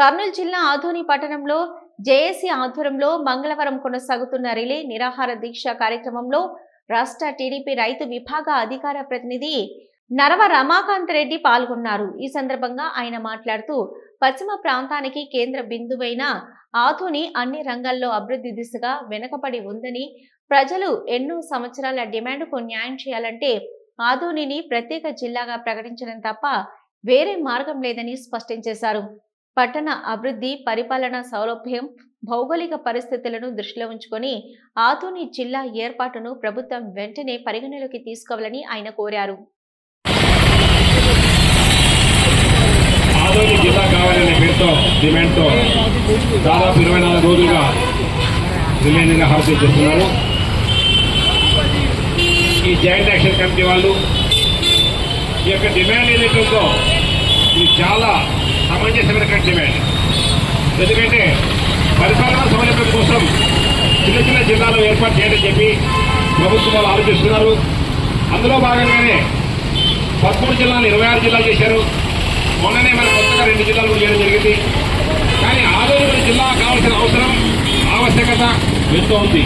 కర్నూలు జిల్లా ఆధోని పట్టణంలో జేఏసీ ఆధ్వర్యంలో మంగళవారం కొనసాగుతున్న రిలే నిరాహార దీక్ష కార్యక్రమంలో రాష్ట్ర టీడీపీ రైతు విభాగ అధికార ప్రతినిధి నరవ రమాకాంత్ రెడ్డి పాల్గొన్నారు. ఈ సందర్భంగా ఆయన మాట్లాడుతూ పశ్చిమ ప్రాంతానికి కేంద్ర బిందువైన ఆధుని అన్ని రంగాల్లో అభివృద్ధి దిశగా వెనుకబడి ఉందని ప్రజలు ఎన్నో సంవత్సరాల డిమాండ్కు న్యాయం చేయాలంటే ఆధునిని ప్రత్యేక జిల్లాగా ప్రకటించడం తప్ప వేరే మార్గం లేదని స్పష్టం చేశారు. పట్టణ అభివృద్ధి పరిపాలన సౌలభ్యం భౌగోళిక పరిస్థితులను దృష్టిలో ఉంచుకొని ఆధోని జిల్లా ఏర్పాటును ప్రభుత్వం వెంటనే పరిగణలోకి తీసుకోవాలని ఆయన కోరారు. దాదాపు ఇరవై నాలుగు రోజులుగా చేస్తున్నారు. ఈ జాయింట్ యాక్షన్ కమిటీ వాళ్ళు ఈ యొక్క డిమాండ్ ఏదైతే ఉందో ఇది చాలా సమంజసమైనటువంటి డిమాండ్ ఎందుకంటే పరిపాలనా సౌలభ్యం కోసం చిన్న చిన్న జిల్లాలు ఏర్పాటు చేయడం చెప్పి ప్రభుత్వం ఆలోచిస్తున్నారు. అందులో భాగంగానే పదమూడు జిల్లాలు ఇరవై ఆరు జిల్లాలు చేశారు. మొన్ననే మన కొత్తగా రెండు జిల్లాలు కూడా చేయడం జరిగింది. కానీ ఆదోని జిల్లా కావాల్సిన అవసరం ఆవశ్యకత ఎంతో ఉంది.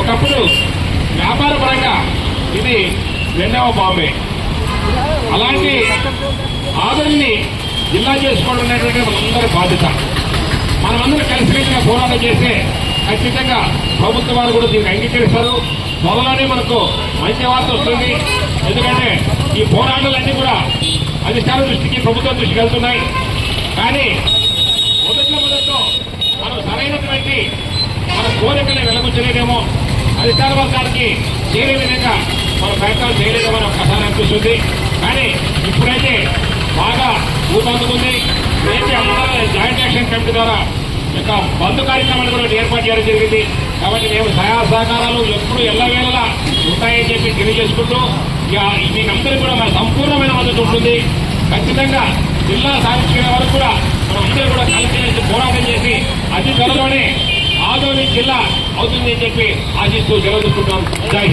ఒకప్పుడు వ్యాపార పరంగా ఇది రెండవ బాంబే. అలాంటి ఆదరణని జిల్లా చేసుకోవడం అనేటువంటి మనందరి బాధ్యత. మనమందరం కలిసికట్టుగా పోరాటం చేస్తే ఖచ్చితంగా ప్రభుత్వ వారు కూడా దీనికి అంగీకరిస్తారు. త్వరలోనే మనకు మంచి వార్త వస్తుంది. ఎందుకంటే ఈ పోరాటాలన్నీ కూడా అధికారుల దృష్టికి ప్రభుత్వం దృష్టికి వెళ్తున్నాయి. కానీ మొదట్లో మొదట్లో మనం సరైనటువంటి మన కోరికల్ని వెలగుచ్చలేదేమో అధికార వర్గానికి చేరే విధంగా మన ప్రయత్నాలు చేయలేదేమో అని కథ అనిపిస్తుంది కానీ ఇప్పుడైతే బాగా ఊపందుకుంది. అయితే అందరూ జాయింట్ యాక్షన్ కమిటీ ద్వారా యొక్క బంధు కార్యక్రమాన్ని కూడా ఏర్పాటు చేయడం జరిగింది. కాబట్టి మేము సహాయ సహకారాలు ఎప్పుడు ఎల్లవేళలా ఉంటాయని చెప్పి తెలియజేసుకుంటూ ఇక మీకందరికీ కూడా మన సంపూర్ణమైన మద్దతు ఉంటుంది. ఖచ్చితంగా జిల్లా సాధించుకునే వరకు కూడా మనం అందరూ కూడా కలిసి పోరాటం చేసి అతి త్వరలోనే ఆదోని జిల్లా అవుతుందని చెప్పి ఆశిస్తూ జరుగుతున్నాం జై